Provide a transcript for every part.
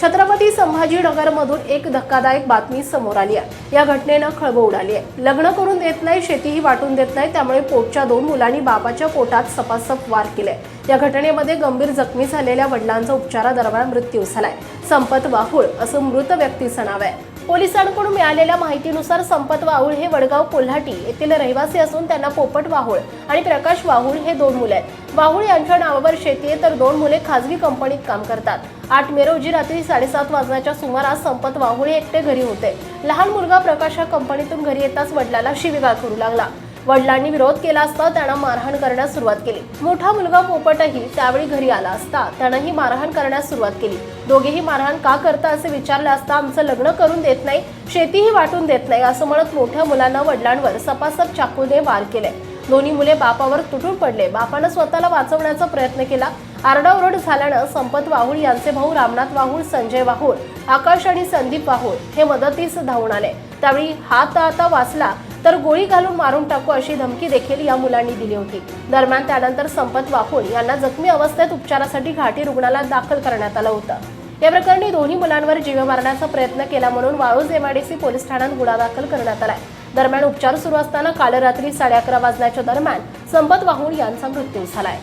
छत्रपती संभाजीनगरमधून एक धक्कादायक बातमी समोर आली आहे. या घटनेनं खळबळ उडाली आहे. लग्न करून देत नाही शेतीही वाटून देत नाही त्यामुळे पोटच्या दोन मुलांनी बाबाच्या पोटात सपासप वार केले या घटनेमध्ये गंभीर जखमी झालेल्या वडिलांचा उपचारादरम्यान मृत्यू झालाय. संपत वाहुळ असं मृत व्यक्तीचं नाव आहे. पोलिसांकडून मिळालेल्या माहितीनुसार संपत वाहुळ हे वडगाव कोल्हाटी येथील रहिवासी असून त्यांना पोपट वाहुळ आणि प्रकाश वाहुळ हे दोन मुले आहेत. वाहुळ यांच्या नावावर शेती आहे तर दोन मुले खासगी कंपनीत काम करतात. आठ मे रोजी रात्री साडेसात वाजण्याच्या सुमारास संपत वाहुळे एकटे घरी होते. लहान मुलगा प्रकाश हा कंपनीतून घरी येताच वडिलाला शिवीगाळ करू लागला. वडिलांनी विरोध केला असता त्यांना मारहाण करण्यास सुरुवात केली. मोठा मुलगा पोपटही त्यावेळी घरी आला असता त्यानंही मारहाण करण्यास सुरुवात केली. दोघेही मारहाण का करता असे विचारले असता आमचं लग्न करून देत नाही शेतीही वाटून देत नाही असं म्हणत मोठ्या मुलांना वडिलांवर सपासप चाकूने वार केले. दोन्ही मुले बापावर तुटून पडले. बापानं स्वतःला वाचवण्याचा प्रयत्न केला. आरडाओरड झाल्यानं संपत वाहुळ यांचे भाऊ रामनाथ वाहुळ संजय वाहुळ आकाश आणि संदीप वाहुळ हे मदतीस धावून आले. त्यावेळी हात आता वाचला तर गोळी घालून मारून टाकू अशी धमकी देखील या मुलांनी दिली होती. दरम्यान त्यानंतर संपत वाहुळ यांना जखमी अवस्थेत उपचारासाठी घाटी रुग्णालयात दाखल करण्यात आलं होतं. या प्रकरणी दोन्ही मुलांवर जीव मारण्याचा प्रयत्न केला म्हणून वाळूज एमआयडीसी पोलीस ठाण्यात गुन्हा दाखल करण्यात आलाय. दरम्यान उपचार सुरू असताना काल रात्री साडे अकरा वाजण्याच्या दरम्यान संपत वाहून यांचा मृत्यू झालाय.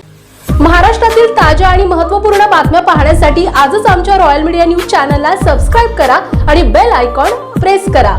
महाराष्ट्रातील ताज्या आणि महत्त्वपूर्ण बातम्या पाहण्यासाठी आजच आमच्या रॉयल मीडिया न्यूज चॅनलला सबस्क्राईब करा आणि बेल आयकॉन प्रेस करा.